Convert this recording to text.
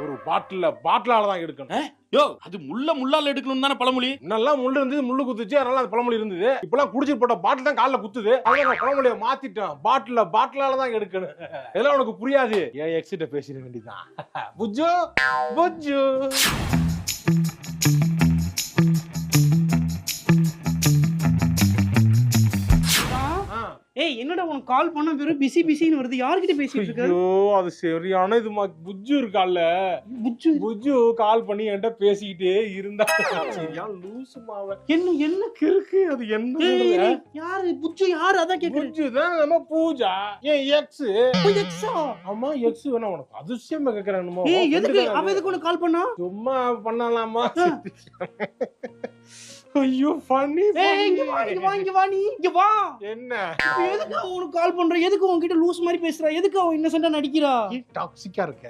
ஒரு பாட்டில பாட்டிலால தான் எடுக்கணும். யோ அது முள்ள முள்ளால எடுக்கணும் தானே பழமொழி? முன்னெல்லாம் முள்ளு இருந்தது முள்ளு குத்துச்சு அதனால அந்த பழமொழி இருந்தது. இப்பெல்லாம் குடிச்சிட்டு போட்ட பாட்டில் தான் கால்ல குத்துது. அதனால பழமொழியை மாத்திட்டேன். பாட்டில பாட்டிலால தான் எடுக்கணும். இதெல்லாம் உனக்கு புரியாது. என் எக்ஸிட்ட பேசிட வேண்டியதுதான். புஜ்ஜு புஜ்ஜு. ஏய் என்னடா உனக்கு கால் பண்ண வெறும் பிஸி பிஸின்னு வருது? யார்கிட்ட பேசிட்டு இருக்க? ஐயோ அது சரியான இது புஜ்ஜு இருக்கால்ல புச்சு புஜ்ஜு கால் பண்ணி என்கிட்ட பேசிக்கிட்டே இருந்தா சரியான லூசு மாவ. என்ன என்ன? கிறுக்கு அது என்ன யாரு? புச்சு யாரு? அதான் கேக்குறேன். புஜ்ஜு தான் நம்ம பூஜா. என் எக்ஸ் எக்ஸா ஆமா எக்ஸ் வேணா உனக்கு அதிசயமா கேக்குறேன் என்னமோ. ஏய் எதுக்கு உன் அவ எதுக்கு உனக்கு கால் பண்ணா? சும்மா பண்ணலாமா? ஐயோ ஃபன்னி இங்க வா இங்க வா இங்க வா நீ இங்க வா. என்ன? எதுக்கு உனக்கு கால் பண்ற? எதுக்கு உன்கிட்ட லூஸ் மாதிரி பேசுறா? எதுக்கு அவன் இன்னசென்ட்டா நடிக்கிறா? டாக்ஸிக்கா இருக்க.